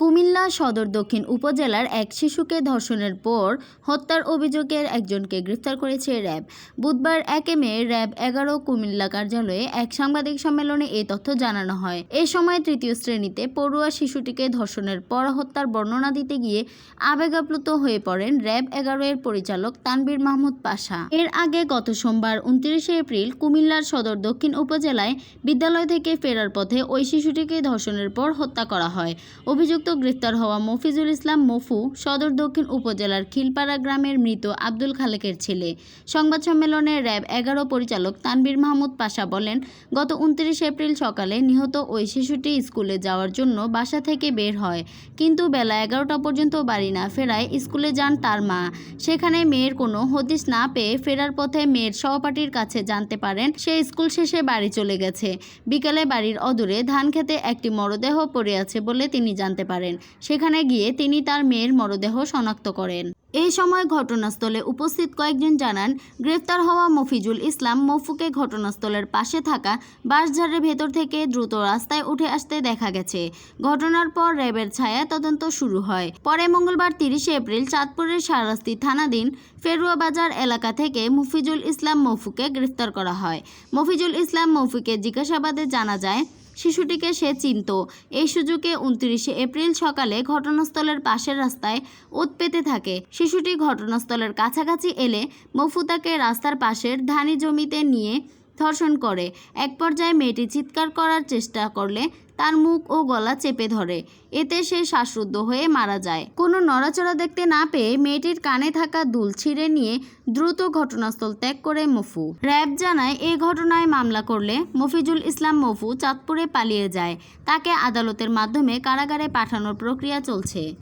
কুমিল্লা সদর দক্ষিণ উপজেলার এক শিশুকে ধর্ষণের পর হত্যার অভিযোগের একজনকে গ্রেফতার করেছে র্যাব। বুধবার একে মে র্যাব এগারো কুমিল্লা কার্যালয়ে এক সাংবাদিক সম্মেলনে এই তথ্য জানানো হয়। এ সময় তৃতীয় শ্রেণীতে পড়ুয়া শিশুটিকে ধর্ষণের পর হত্যার বর্ণনা দিতে গিয়ে আবেগাপ্লুত হয়ে পড়েন র্যাব এগারো এর পরিচালক তানবীর মাহমুদ পাশা। এর আগে গত সোমবার উনত্রিশে এপ্রিল কুমিল্লার সদর দক্ষিণ উপজেলায় বিদ্যালয় থেকে ফেরার পথে ওই শিশুটিকে ধর্ষণের পর হত্যা করা হয়। অভিযুক্ত গ্রেফতার হওয়া মফিজুল ইসলাম মফু সদর দক্ষিণ উপজেলার খিলপাড়া গ্রামের মৃত আব্দুল খালেকের ছেলে। সংবাদ সম্মেলনে র্যাব এগারো পরিচালক তানবীর মাহমুদ পাশা বলেন, গত উনত্রিশ এপ্রিল সকালে নিহত ওই শিশুটি স্কুলে যাওয়ার জন্য বাসা থেকে বের হয়। কিন্তু বেলা এগারোটা পর্যন্ত বাড়ি না ফেরায় স্কুলে যান তার মা। সেখানে মেয়ের কোনো হদিস না পেয়ে ফেরার পথে মেয়ের সহপাঠীর কাছে জানতে পারেন, সে স্কুল শেষে বাড়ি চলে গেছে। বিকালে বাড়ির অদূরে ধান খেতে একটি মরদেহ পড়ে আছে বলে তিনি জানতে পারেন। সেখানে গিয়ে তিনি তার মেয়ের মরদেহ শনাক্ত করেন। এই সময় ঘটনাস্থলে উপস্থিত কয়েকজন জানান, গ্রেফতার হওয়া মফিজুল ইসলাম মফুকে ঘটনাস্থলের পাশে থাকা বাঁশঝাড়ের ভেতর থেকে দ্রুত রাস্তায় উঠে আসতে দেখা গেছে। ঘটনার পর র্যাবের ছায়া তদন্ত শুরু হয়। পরে মঙ্গলবার তিরিশে এপ্রিল চাঁদপুরের সারাস্তি থানাধীন ফেরুয়া বাজার এলাকা থেকে মফিজুল ইসলাম মফুকে গ্রেফতার করা হয়। মফিজুল ইসলাম মফুকে জিজ্ঞাসাবাদে জানা যায় শিশুটিকে সে চিনত। এই সুযোগে উনত্রিশে এপ্রিল সকালে ঘটনাস্থলের পাশের রাস্তায় ওত পেতে থাকে। শিশুটি ঘটনাস্থলের কাছাকাছি এলে মফুতাকে রাস্তার পাশের ধানি জমিতে নিয়ে ধর্ষণ করে। এক পর্যায়ে মেয়েটি চিৎকার করার চেষ্টা করলে তার মুখ ও গলা চেপে ধরে। এতে সে শ্বাসরুদ্ধ হয়ে মারা যায়। কোনো নড়াচড়া দেখতে না পেয়ে মেয়েটির কানে থাকা দুল ছিঁড়ে নিয়ে দ্রুত ঘটনাস্থল ত্যাগ করে মফু। র্যাব জানায়, এ ঘটনায় মামলা করলে মফিজুল ইসলাম মফু চাঁদপুরে পালিয়ে যায়। তাকে আদালতের মাধ্যমে কারাগারে পাঠানোর প্রক্রিয়া চলছে।